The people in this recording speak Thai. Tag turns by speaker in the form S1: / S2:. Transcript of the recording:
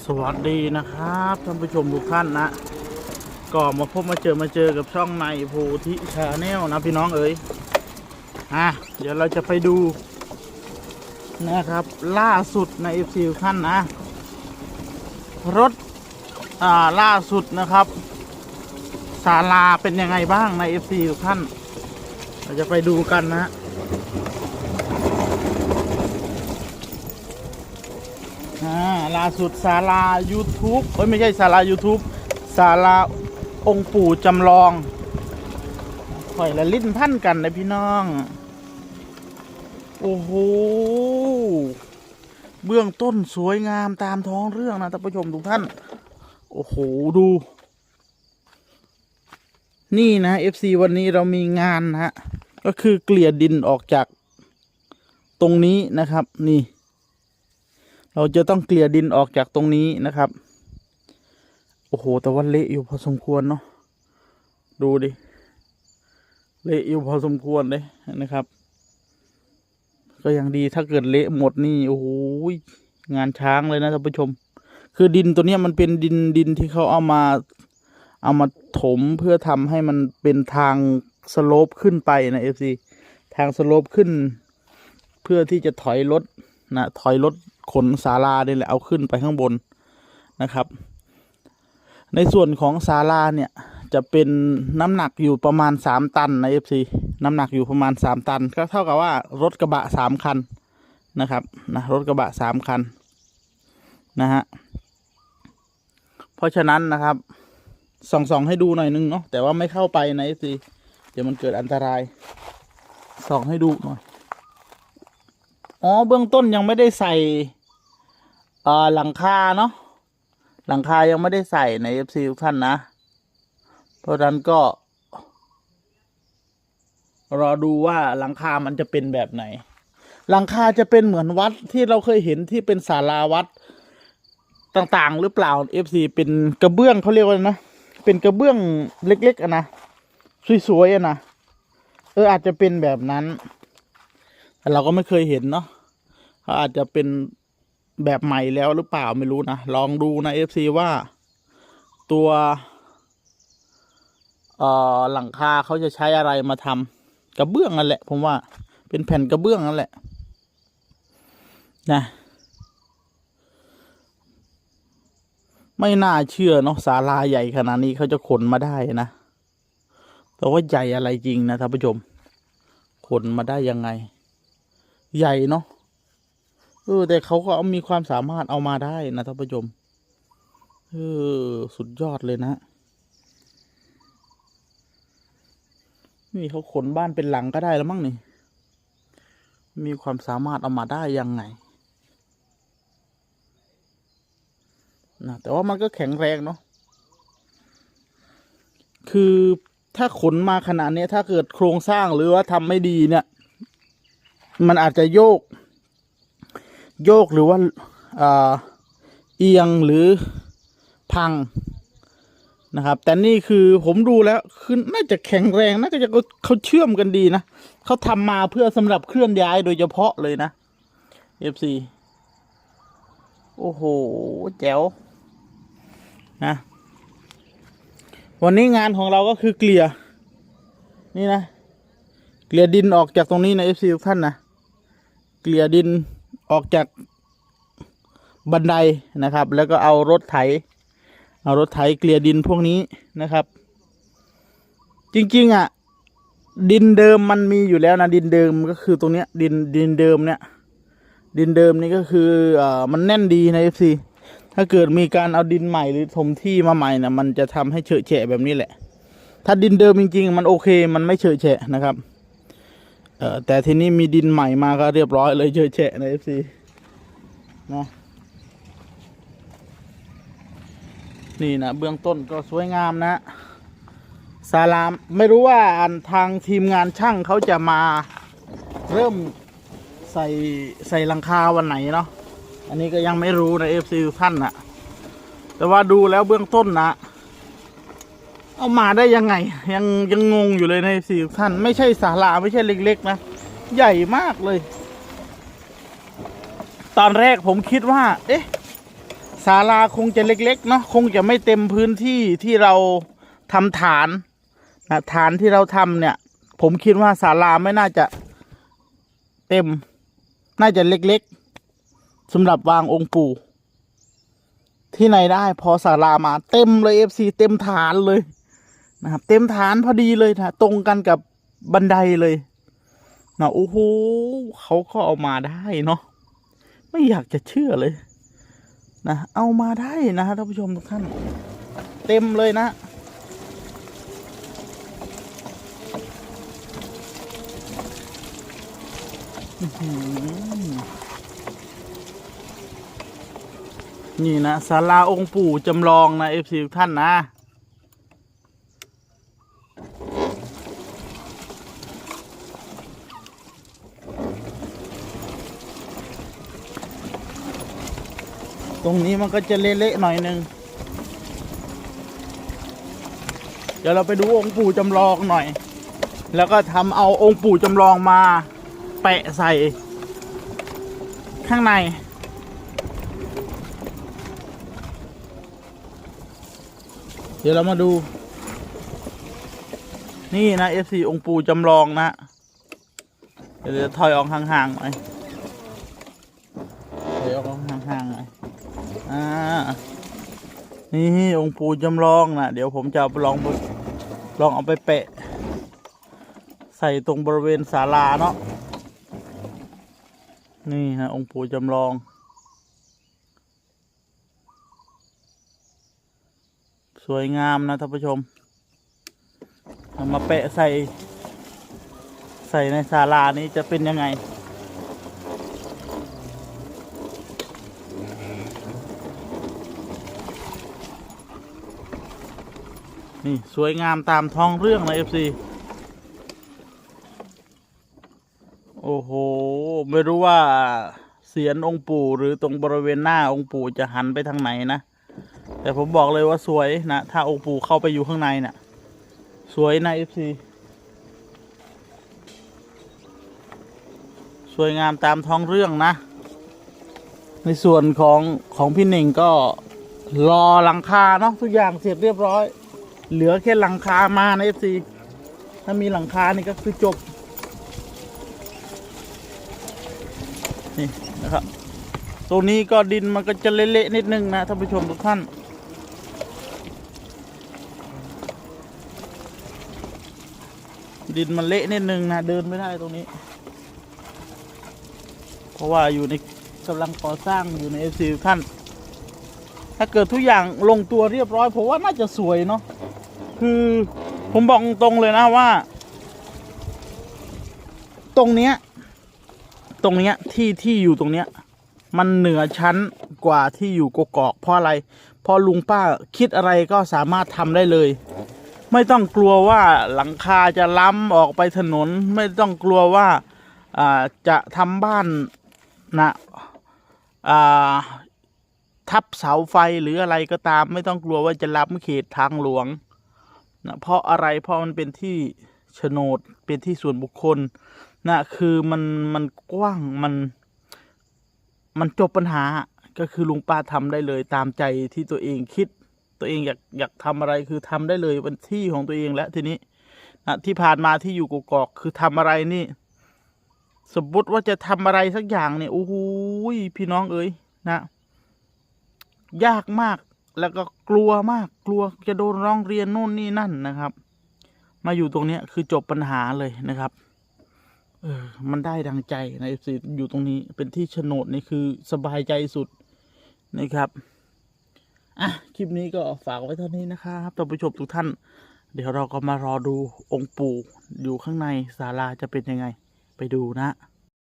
S1: สวัสดีนะครับท่านผู้ชมทุกท่านนะก็มาพบมาเจอมาเจอกับช่องในโพธิชาแนลนะพี่น้องเอ๋ยอะเดี๋ยวเราจะไปดูนะครับ ล่าสุดใน FC ทุกท่านนะ รถอ่าล่าสุดนะครับศาลาเป็นยังไงบ้างใน FC ทุกท่าน เราจะไปดูกันนะ อ่าล่าสุดศาลา YouTube เอ้ยไม่ใช่ศาลา YouTube ศาลาองค์ปู่จำลองข่อยละลิ้นพันกันนะพี่น้อง โอ้โห เบื้องต้นสวยงามตามท้องเรื่องนะท่านผู้ชมทุกท่าน โอ้โห ดู นี่นะ FC วันนี้เรามีงานนะฮะ ก็คือเกลี่ยดินออกจากตรงนี้นะครับ นี่ เราจะต้องเกลี่ยดินออกจากตรงนี้นะครับ โอ้โห แต่ว่าเละอยู่พอสมควรเนาะ ดูดิ เละอยู่พอสมควรเลยนะครับ ก็ยังดีถ้าเกิดเละหมดนี่ โอ้โห งานช้างเลยนะท่านผู้ชม คือดินตัวเนี้ยมันเป็นดินดินที่เขาเอามา เอามาถมเพื่อทำให้มันเป็นทางสโลปขึ้นไปนะเอฟซีทางสโลปขึ้น เพื่อที่จะถอยรถนะ ถอยรถ ขนศาลาเนี่ยแหละเอาขึ้นไปข้างบนนะครับ ในส่วนของศาลาเนี่ยจะเป็นน้ำหนักอยู่ประมาณสามตันนะเอฟซีน้ำหนักอยู่ประมาณสามตัน ก็เท่ากับว่ารถกระบะสามคันนะครับนะรถกระบะสามคันนะฮะเพราะฉะนั้นนะครับส่องส่องให้ดูหน่อยนึงเนาะแต่ว่าไม่เข้าไปนะเอฟซีเดี๋ยวมันเกิดอันตรายส่องให้ดูหน่อย อ๋อเบื้องต้นยังไม่ได้ใส่อ่อหลังคาเนาะหลังคายังไม่ได้ใส่ใน FC ทุกท่านนะ เพราะฉะนั้นก็ รอดูว่าหลังคามันจะเป็นแบบไหน หลังคาจะเป็นเหมือนวัดที่เราเคยเห็นที่เป็นศาลาวัดต่างๆ หรือเปล่า FC เป็นกระเบื้องเขาเรียกว่าไรนะ เป็นกระเบื้องเล็กๆอะนะสวยๆอะนะเอออาจจะเป็นแบบนั้น แต่เราก็ไม่เคยเห็นเนาะ เขาอาจจะเป็นแบบใหม่แล้วหรือเปล่าไม่รู้นะ ลองดูนะเอฟซีว่าตัวออหลังคาเขาจะใช้อะไรมาทำกระเบื้องนั่นแหละ ผมว่าเป็นแผ่นกระเบื้องนั่นแหละ นะ ไม่น่าเชื่อเนาะศาลาใหญ่ขนาดนี้เขาจะขนมาได้นะ แต่ว่าใหญ่อะไรจริงนะท่านผู้ชม ขนมาได้ยังไง ใหญ่เนาะ เออ แต่เขาก็เอามีความสามารถเอามาได้นะท่านผู้ชมเออ สุดยอดเลยนะ นี่เขาขนบ้านเป็นหลังก็ได้แล้วมั้งนี่ มีความสามารถเอามาได้ยังไงนะแต่ว่ามันก็แข็งแรงเนาะ คือถ้าขนมาขนาดนี้ถ้าเกิดโครงสร้างหรือว่าทำไม่ดีเนี่ย มันอาจจะโยก โยกหรือว่าเอียงหรือพังนะครับ แต่นี่คือผมดูแล้วคือน่าจะแข็งแรงน่าจะเขาเชื่อมกันดีนะเขาทำมาเพื่อสำหรับเคลื่อนย้ายโดยเฉพาะเลยนะ FC โอ้โห แจ๋วนะวันนี้งานของเราก็คือเกลี่ย นี่นะ เกลี่ยดินออกจากตรงนี้นะ FC ทุกท่านนะ เกลี่ยดิน ออกจากบันไดนะครับ แล้วก็เอารถไถ เอารถไถเกลี่ยดินพวกนี้นะครับ จริงๆอะ ดินเดิมมันมีอยู่แล้วนะดินเดิมก็คือตรงเนี้ย ดินดินเดิมเนี่ย ดินเดิมนี่ก็คือเอ่อมันแน่นดีใน FC ถ้าเกิดมีการเอาดินใหม่หรือถมที่มาใหม่นะมันจะทำให้เฉอะแฉะแบบนี้แหละ ถ้าดินเดิมจริง ๆ มันโอเค มันไม่เฉอะแฉะนะครับ เออแต่ทีนี้มีดินใหม่มาก็เรียบร้อยเลยเฉอะแฉะใน FC นะนี่นะเบื้องต้นก็สวยงามนะศาลามไม่รู้ว่าอันทางทีมงานช่างเขาจะมาเริ่มใส่ใส่หลังคาวันไหนเนาะอันนี้ก็ยังไม่รู้นะ FC ทุกท่านนะแต่ว่าดูแล้วเบื้องต้นนะ เอามาได้ยังไง ยังยังงงอยู่เลยในสี่ท่านไม่ใช่ศาลาไม่ใช่เล็ก ๆ นะ ใหญ่มากเลย ตอนแรกผมคิดว่า เอ๊ะศาลาคงจะเล็ก ๆ เนาะคงจะไม่เต็มพื้นที่ที่เราทำฐานนะฐานที่เราทำเนี่ย ผมคิดว่าศาลาไม่น่าจะเต็ม น่าจะเล็กๆสำหรับวางองค์ปู่ที่ไหนได้ พอศาลามาเต็มเลยเอฟซีเต็มฐานเลย นะครับ เต็มฐานพอดีเลยนะตรงกันกับบันไดเลยนะโอ้โหเขาก็เอามาได้เนาะไม่อยากจะเชื่อเลย นะเอามาได้นะท่านผู้ชมทุกท่าน เต็มเลยนะนี่นะศาลาองค์ปู่จำลองนะเอฟซีทุกท่านนะ ตรงนี้มันก็จะเละๆหน่อยหนึ่งเดี๋ยวเราไปดูองค์ปู่จำลองหน่อย แล้วก็ทำเอาองค์ปู่จำลองมา แปะใส่ ข้างใน เดี๋ยวเรามาดู นี่นะ FC องค์ปู่จำลองนะ เดี๋ยวจะถอยออกห่างๆหน่อยถอยออกห่างๆหน่อย อ่า นี่องค์ปู่จำลองนะเดี๋ยวผมจะลองลองเอาไปแปะ ใส่ตรงบริเวณศาลาเนาะนี่ฮะองค์ปู่จำลองสวยงามนะท่านผู้ชมามาแปะใส่ ใส่ในศาลานี้จะเป็นยังไง นี่ สวยงามตามท้องเรื่องนะเอฟซีโอ้โห ไม่รู้ว่าเสียนองค์ปู่หรือตรงบริเวณหน้าองค์ปู่จะหันไปทางไหนนะ แต่ผมบอกเลยว่าสวยนะ ถ้าองค์ปู่เข้าไปอยู่ข้างในน่ะ สวยนะเอฟซีสวยงามตามท้องเรื่องนะ ในส่วนของของพี่หนึ่งก็รอหลังคาเนาะทุกอย่างเสร็จเรียบร้อย เหลือแค่หลังคามาในเอฟซีถ้ามีหลังคานี่ก็คือจบ นี่นะครับตรงนี้ก็ดินมันก็จะเละๆนิดนึงนะท่านผู้ชมทุกท่าน ดินมันเละนิดนึงนะเดินไม่ได้ตรงนี้ เพราะว่าอยู่ในกำลังก่อสร้างอยู่ในเอฟซีท่าน ถ้าเกิดทุกอย่างลงตัวเรียบร้อยผมว่าน่าจะสวยเนาะ คือผมบอกตรงๆเลยนะว่า ตรงเนี้ย ตรงเนี้ยที่ที่อยู่ตรงเนี้ย มันเหนือชั้นกว่าที่อยู่กกอกเพราะอะไรเพราะลุงป้าคิดอะไรก็สามารถทำได้เลย ไม่ต้องกลัวว่าหลังคาจะล้ำออกไปถนน ไม่ต้องกลัวว่าจะทำบ้านนะทับเสาไฟหรืออะไรก็ตาม ไม่ต้องกลัวว่าจะล้ำเขตทางหลวง นะเพราะอะไรเพราะมันเป็นที่โฉนดเป็นที่ส่วนบุคคลนะคือมันมันกว้างมันมันจบปัญหาก็คือลุงป้าทำได้เลยตามใจที่ตัวเองคิด ตัวเองอยากอยากทำอะไรคือทำได้เลยเป็นที่ของตัวเองแล้วทีนี้นะที่ผ่านมาที่อยู่กกอกคือทำอะไรนี่ สมมติว่าจะทำอะไรสักอย่างเนี่ยโอ้โหพี่น้องเอ้ยนะ ยากมาก แล้วก็กลัวมากกลัวจะโดนร้องเรียนนู่นนี่นั่นนะครับ มาอยู่ตรงเนี้ยคือจบปัญหาเลยนะครับ เออ มันได้ดังใจในสิอยู่ตรงนี้เป็นที่โฉนดนี่คือสบายใจสุดนะครับอะคลิปนี้ก็ฝากไว้เท่านี้นะครับท่านผู้ชมทุกท่าน เดี๋ยวเราก็มารอดูองค์ปู่อยู่ข้างในศาลาจะเป็นยังไง ไปดูนะ